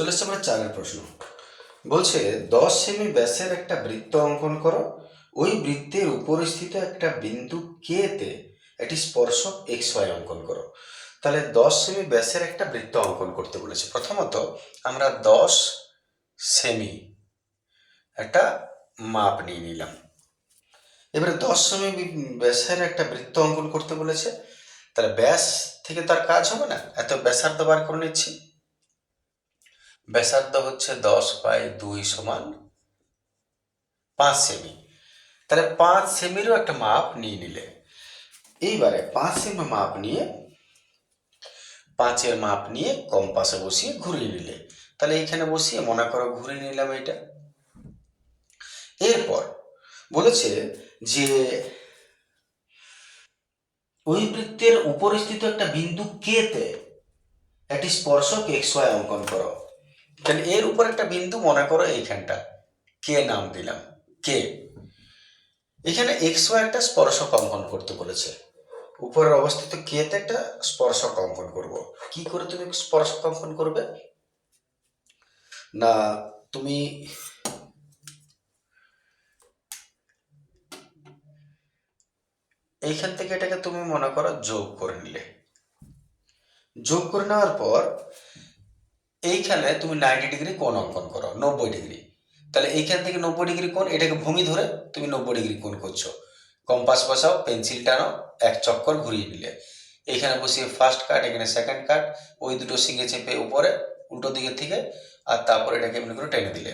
চলে এসছে আমার চারের প্রশ্ন। বলছে, দশ সেমি ব্যাসের একটা বৃত্ত অঙ্কন করো। ওই বৃত্তের উপরিস্থিত একটা বিন্দু কে তে? একটি স্পর্শক এক্স ওয়াই অঙ্কন করো। তাহলে দশ সেমি ব্যাসের একটা বৃত্ত অঙ্কন করতে বলেছে। প্রথমত, আমরা দশ সেমি একটা মাপ নিয়ে নিলাম। এবারে দশ সেমি ব্যাসের একটা বৃত্ত অঙ্কন করতে বলেছে। তাহলে ব্যাস থেকে তার কাজ হবে না। এত ব্যাসার্ধ বার করে নিচ্ছি। ব্যাসার্ধ হচ্ছে দশ বাই দুই সমান পাঁচ সেমি তাহলে পাঁচ সেমিরও একটা মাপ নিয়ে নিলে। এইবারে পাঁচ সেমি মাপ নিয়ে পাঁচের মাপ নিয়ে কম্পাসে বসিয়ে ঘুরিয়ে নিলে। তাহলে এইখানে বসিয়ে মনে করো ঘুরিয়ে নিলাম এটা। এরপর বলেছে যে ওই বৃত্তের উপরিস্থিত একটা বিন্দু কে তে একটি স্পর্শক এক্স অঙ্কন করো। তাহলে এর উপর একটা বিন্দু মনে করো এইখানটা। কে নাম দিলাম? কে? এখানে এক্স ওয়াই একটা স্পর্শক অঙ্কন করতে বলেছে। উপরের অবস্থিত কে তে একটা স্পর্শক অঙ্কন করব। কি করে তুমি স্পর্শক অঙ্কন করবে? না, তুমি এইখান থেকে এটাকে তুমি মনে করো যোগ করে নিলে। যোগ করে নেওয়ার পর এইখানে তুমি নাইনটি ডিগ্রি কোণ অঙ্কন করো, নব্বই ডিগ্রি তাহলে এইখান থেকে নব্বই ডিগ্রি কোণ, এটাকে ভূমি ধরে তুমি নব্বই ডিগ্রি কোণ করছ। কম্পাস বসাও পেন্সিল টানো, এক চক্কর ঘুরিয়ে নিলে। এইখানে বসিয়ে ফার্স্ট কাট এখানে সেকেন্ড কাট ওই দুটো সিঙ্গে চেপে উপরে, উল্টো দিকের থেকে, আর তারপর এটাকে এমনি করে টেনে দিলে।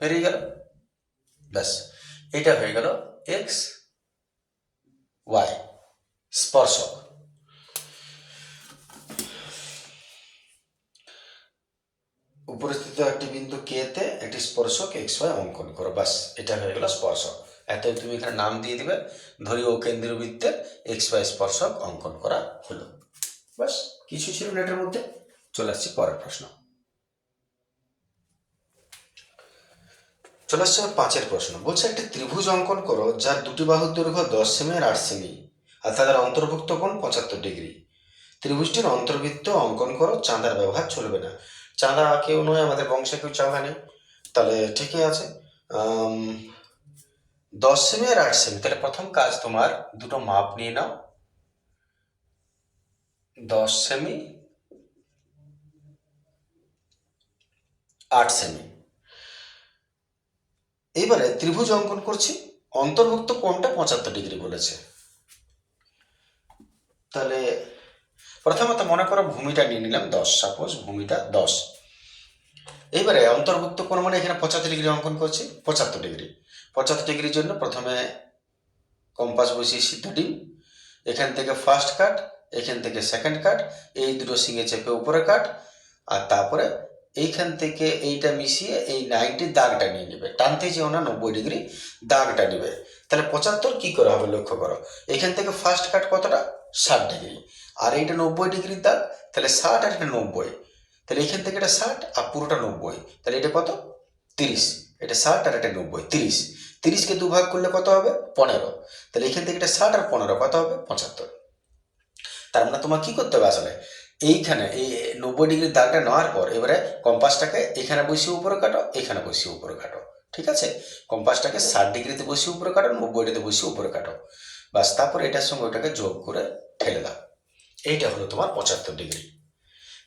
বেরিয়ে গেল। ব্যাস, এটা হয়ে গেল এক্স ওয়াই স্পর্শক উপরিস্থিত একটি বিন্দু কে তে একটি স্পর্শক এক্স ওয়াই অঙ্কন করো বাস এটা হয়ে গেল স্পর্শক। এত তুমি এখানে নাম দিয়ে দিবে, ধরি ও কেন্দ্রীয় বৃত্তে এক্স ওয়াই স্পর্শক অঙ্কন করা হলো। বাস কিছু ছিল না এটার মধ্যে। চলে আসছি পরের প্রশ্ন। চলে আসছে পাঁচের প্রশ্ন। বলছে একটি ত্রিভুজ অঙ্কন করো, যার দুটি বাহুর দৈর্ঘ্য দশ সেমি আর আট সেমি, আর তাদের অন্তর্ভুক্ত কোণ পঁচাত্তর ডিগ্রি। ত্রিভুজটির অন্তর্বৃত্ত অঙ্কন করো, চাঁদার ব্যবহার চলবে না। চাঁদা কেউ নয়, আমাদের বংশে কেউ চাঁদা নেই। তাহলে ঠিকই আছে। দশ সেমি আর আট সেমি তাহলে প্রথম কাজ তোমার দুটো মাপ নিয়ে নাও। দশ সেমি আট সেমি এইবারে ত্রিভুজ অঙ্কন করছি, অন্তর্ভুক্ত কোণটা পঁচাত্তর ডিগ্রি বলেছে। তাহলে প্রথমত মনে করো ভূমিটা নিয়ে নিলাম দশ সাপোজ ভূমিটা দশ। এইবারে অন্তর্ভুক্ত কোন মানে এখানে পঁচাত্তর ডিগ্রি অঙ্কন করছি, পঁচাত্তর ডিগ্রি। পঁচাত্তর ডিগ্রির জন্য প্রথমে কম্পাস বসিয়ে সিদ্ধ ডিম, এখান থেকে ফার্স্ট কাট এখান থেকে সেকেন্ড কাট এই দুটো সিঙে চেপে উপরে কাট আর তারপরে এইখান থেকে এইটা মিশিয়ে এই নাইনটির দাগটা নিয়ে নেবে। টানতে যেও না, নব্বই ডিগ্রি দাগটা নেবে। তাহলে পঁচাত্তর কি করে হবে লক্ষ্য করো? এখান থেকে ফার্স্ট কাট কতটা? ষাট ডিগ্রি। আর এইটা নব্বই ডিগ্রির দাগ, তাহলে ষাট আর এটা নব্বই। তাহলে এখান থেকে এটা ষাট আর পুরোটা নব্বই। তাহলে এটা কত? তিরিশ। এটা ষাট আর এটা নব্বই, তিরিশ। তিরিশকে দু ভাগ করলে কত হবে? পনেরো। তাহলে এখান থেকে এটা ষাট আর পনেরো, কত হবে? পঁচাত্তর। তার মানে তোমার কী করতে হবে আসলে? এইখানে এই নব্বই ডিগ্রির দাগটা নেওয়ার পর এবারে কম্পাসটাকে এখানে বসিয়ে উপরে কাটো, এখানে বসিয়ে উপরে কাটো। ঠিক আছে? কম্পাসটাকে ষাট ডিগ্রিতে বসিয়ে উপরে কাটো, নব্বইটাতে বসিয়ে উপরে কাটো। বাস তারপর এটার সঙ্গে ওটাকে যোগ করে ঠেলে দাও। এইটা হলো তোমার পঁচাত্তর ডিগ্রি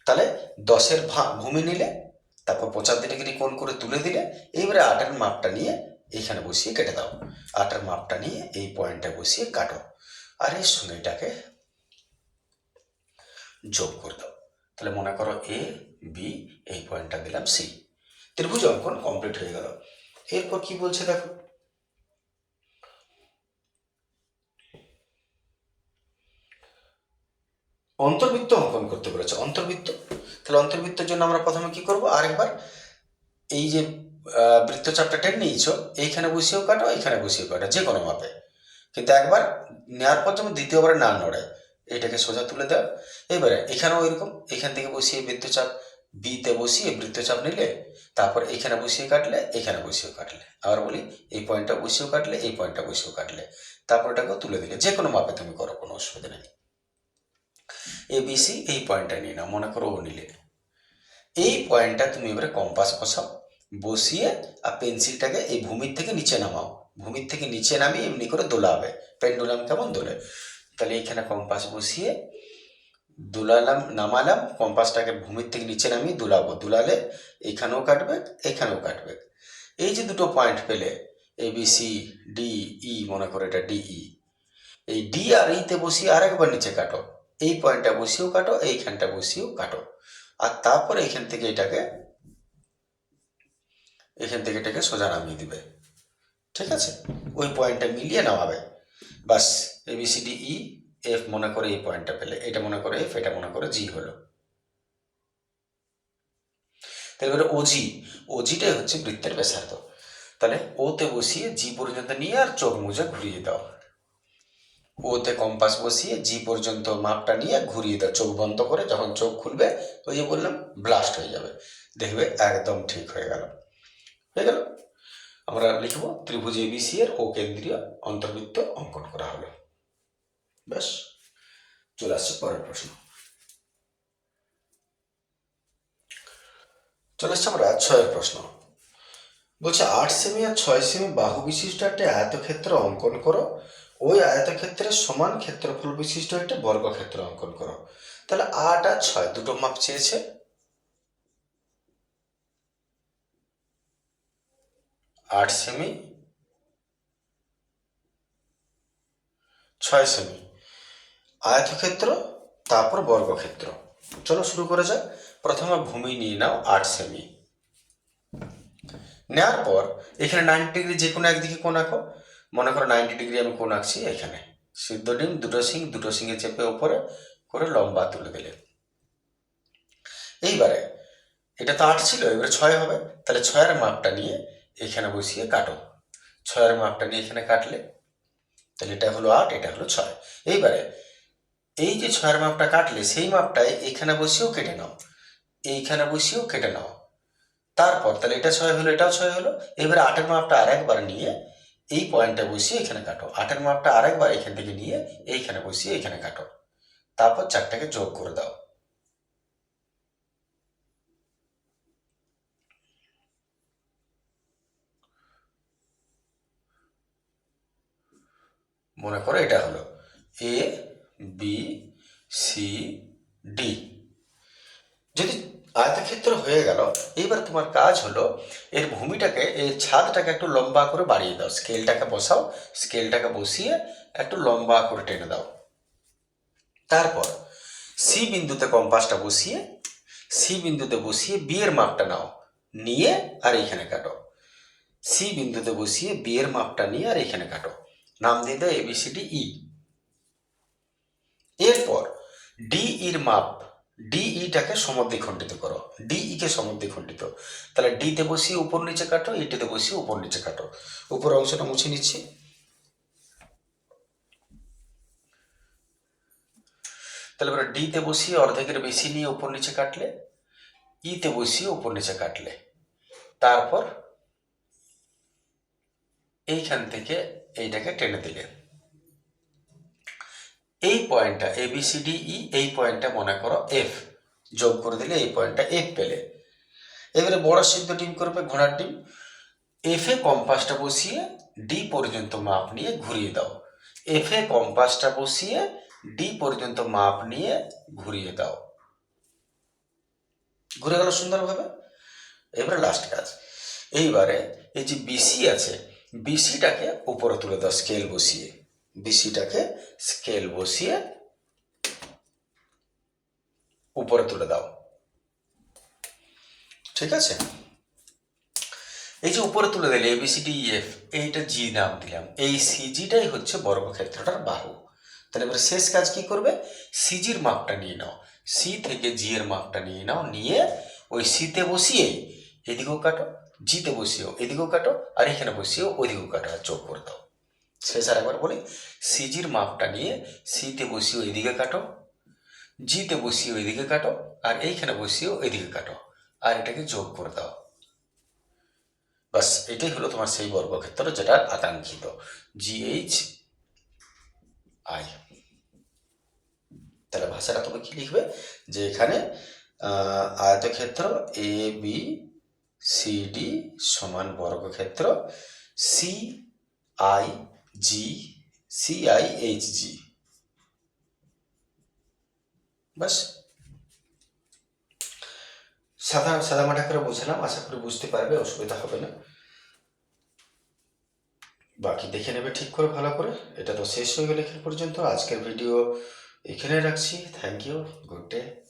তাহলে দশের ভূমি নিলে, তারপর পঁচাত্তর ডিগ্রি কোণ করে তুলে দিলে, এইবারে আটের মাপটা নিয়ে এইখানে বসিয়ে কেটে দাও। আটের মাপটা নিয়ে এই পয়েন্টটা বসিয়ে কাটো। আর এর সঙ্গে এটাকে যোগ করে দাও। তাহলে মনে করো এ বি এই পয়েন্টটা দিলাম সি ত্রিভুজ অঙ্কন কমপ্লিট হয়ে গেল। এরপর কি বলছে দেখো? অন্তর্বৃত্ত অঙ্কন করতে বলেছে। অন্তর্বৃত্ত? তাহলে অন্তর্বৃত্তের জন্য আমরা প্রথমে কি করব? আরেকবার। এই যে বৃত্তচাপটা টেনে নিয়েছো, এইখানে বসিয়েও কাটো, এইখানে বসিয়েও কাটো, যে কোনো মাপে। কিন্তু একবার নেওয়ার পর যেমন দ্বিতীয়বার না নড়ে, এটাকে সোজা তুলে দেওয়া এবারে এখানেও এরকম, এখান থেকে বসিয়ে বৃত্তচাপ বিতে বসিয়ে বৃত্তচাপ নিলে, তারপর এখানে বসিয়ে কাটলে, এখানে বসিয়েও কাটলে। আবার বলি, এই পয়েন্টটা বসিয়েও কাটলে, এই পয়েন্টটা বসিয়েও কাটলে। তারপর এটাকে তুলে দিলে, যে কোনো মাপে তুমি করো, কোনো অসুবিধা নেই। এ বিসি এই পয়েন্টটা নিয়ে নাও, মনে করো ও নিলে। এই পয়েন্টটা তুমি এবারে কম্পাস বসাও, বসিয়ে আর পেন্সিলটাকে এই ভূমির থেকে নিচে নামাও। ভূমির থেকে নিচে নামিয়ে এমনি করে দোলাবে। পেন্ডুলাম কেমন দোলে? তাহলে এখানে কম্পাস বসিয়ে দুলালাম, নামালাম কম্পাসটাকে ভূমির থেকে নিচে নামিয়ে দুলাবো। দুলালে এখানেও কাটবে এখানেও কাটবে। এই যে দুটো পয়েন্ট পেলে A B C D E মনে করো এটা ডিই এই ডি আর ইতে বসিয়ে আরেকবার নিচে কাটো। এই পয়েন্টটা বসিয়েও কাটো, এইখানটা বসিয়েও কাটো। আর তারপর এইখান থেকে এটাকে, এখান থেকে এটাকে সোজা নামিয়ে দিবে। ঠিক আছে? ওই পয়েন্টটা মিলিয়ে নামাবে। বাস A B C D E F মনে করে এই পয়েন্টটা পেলে। এটা মনে করে এফ এটা মনে করে জি হলো। এবারে ওজি ওজিটাই হচ্ছে বৃত্তের ব্যাসার্ধ। তাহলে ওতে বসিয়ে জি পর্যন্ত নিয়ে আর চোখ মুজে ঘুরিয়ে দাও। ওতে কম্পাস বসিয়ে জি পর্যন্ত মাপটা নিয়ে ঘুরিয়ে দাও, চোখ বন্ধ করে যখন চোখ খুলবে ওই যে বললাম ব্লাস্ট হয়ে যাবে। দেখবে একদম ঠিক হয়ে গেল। হয়ে গেল? আমরা লিখব ত্রিভুজ এবিসি এর ও কেন্দ্রীয় অন্তর্বৃত্ত অঙ্কন করা হলো। ব্যাস, চলে আসছে পরের প্রশ্ন। চলে আসছে আমরা ছয়ের প্রশ্ন। বলছে আট সেমি আর ছয় সেমি বাহু বিশিষ্ট একটা আয়তক্ষেত্র অঙ্কন করো। ওই আয়তক্ষেত্রের সমান ক্ষেত্রফল বিশিষ্ট একটা বর্গক্ষেত্র অঙ্কন করো। তাহলে আট আর ছয় দুটো মাপ চেয়েছে। আট সেমি, ছয় সেমি। আয়তক্ষেত্র, তারপর বর্গক্ষেত্র। চলো শুরু করা যাক। প্রথমে ভূমি নিয়ে নাও আট সেমি। নেওয়ার পর এখানে নাইনটি ডিগ্রি যে কোনো একদিকে কোন আঁকো। মনে করো নাইনটি ডিগ্রি আমি কোন আঁকছি এখানে। সিদ্ধ ডিম, দুটো সিং দুটো সিংয়ে চেপে ওপরে করে লম্বা তুলে দিলে এইবারে এটা তো আট ছিল, এবারে ছয় হবে। তাহলে ছয়ের মাপটা নিয়ে এখানে বসিয়ে কাটো। ছয়ের মাপটা নিয়ে এখানে কাটলে, তাহলে এটা হলো আট, এটা হলো ছয়। এইবারে এই যে ছয়ের মাপটা কাটলে, সেই মাপটাই এখানে বসিয়েও কেটে নাও। এইখানে বসিয়েও কেটে নাও। তারপর তাহলে এটা ছয় হলো, এটাও ছয় হলো। এবারে আটের মাপটা আরেকবার নিয়ে এই পয়েন্টটা বসিয়ে এখানে কাটো। আটের মাপটা আরেকবার এখান থেকে নিয়ে এইখানে বসিয়ে এখানে কাটো। তারপর চারটাকে যোগ করে দাও। মনে করো এটা হলো এ বি সি ডি যদি আয়তক্ষেত্র হয়ে গেল। এইবার তোমার কাজ হলো, এর ভূমিটাকে, এর ছাদটাকে একটু লম্বা করে বাড়িয়ে দাও। স্কেলটাকে বসাও, স্কেলটাকে বসিয়ে একটু লম্বা করে টেনে দাও। তারপর সি বিন্দুতে কম্পাসটা বসিয়ে সি বিন্দুতে বসিয়ে বিয়ের মাপটা নাও। নিয়ে আর এইখানে কাটো। সি বিন্দুতে বসিয়ে বিয়ের মাপটা নিয়ে আর এইখানে কাটো। নাম দিয়ে দাও এবিসিডি ই এরপর ডি ইর মাপ ডিইটাকে সমদ্বিখণ্ডিত করো। ডিই কে সমদ্বিখণ্ডিত। তাহলে ডিতে বসিয়ে উপর নিচে কাটো ইটিতে বসিয়ে উপর নিচে কাটো। উপর অংশটা মুছে নিচ্ছি। তাহলে এবার ডিতে বসিয়ে অর্ধেকের বেশি নিয়ে উপর নিচে কাটলে ইতে বসিয়ে উপর নিচে কাটলে। তারপর এইখান থেকে এইটাকে টেনে দিলে। এই পয়েন্টটা এ বি ই এই পয়েন্টটা মনে করো এফ যোগ করে দিলে এই পয়েন্টটা এফ পেলে। এবারে বড় সিদ্ধ ডিম করবে ঘোড়ার ডিম। এফে কম্পাসটা বসিয়ে ডি পর্যন্ত মাপ নিয়ে ঘুরিয়ে দাও। এফে কম্পাসটা বসিয়ে ডি পর্যন্ত মাপ নিয়ে ঘুরিয়ে দাও। ঘুরে গেল সুন্দরভাবে। এবারে লাস্ট কাজ। এইবারে এই যে বিসি আছে বিসিটাকে উপরে তুলে দাও স্কেল বসিয়ে। বিসিটাকে স্কেল বসিয়ে উপরে তুলে দাও। ঠিক আছে? এই যে উপরে তুলে দিলে এবিসিডি এফ এইটা জি নাম দিলাম। এই সিজিটাই হচ্ছে বর্গক্ষেত্রটার বাহু। তাহলে এবার শেষ কাজ কি করবে? সিজির মাপটা নিয়ে নাও। সি থেকে জি এর মাপটা নিয়ে নাও, নিয়ে ওই সিতে বসিয়ে এদিকেও কাটো জিতে বসিয়েও এদিকেও কাটো, আর এখানে বসিয়েও ওদিকেও কাটো, আর চোখ করে দাও। শেষ আর একবার বলি, সিজির মাপটা নিয়ে সিতে বসিয়ে ওইদিকে কাটো, জিতে বসিয়ে ওইদিকে কাটো, আর এইখানে বসিয়ে ওইদিকে কাটো, আর এটাকে যোগ করে দাও। বাস, এটাই হলো তোমার সেই বর্গক্ষেত্র যেটা আকাঙ্ক্ষিত। GH I. তাহলে ভাষাটা তুমি কি লিখবে? যে এখানে আয়তক্ষেত্র এ, বি, সি, ডি সমান বর্গক্ষেত্র, C, I G C I H G বাস। সাদা সাদা মাটা করে বুঝলাম, আশা করি বুঝতে পারবে, অসুবিধা হবে না। বাকি দেখে নেবে ঠিক করে, ভালো করে। এটা তো শেষ হয়ে গেল এখান পর্যন্ত। আজকের ভিডিও এখানে রাখছি। Thank you good day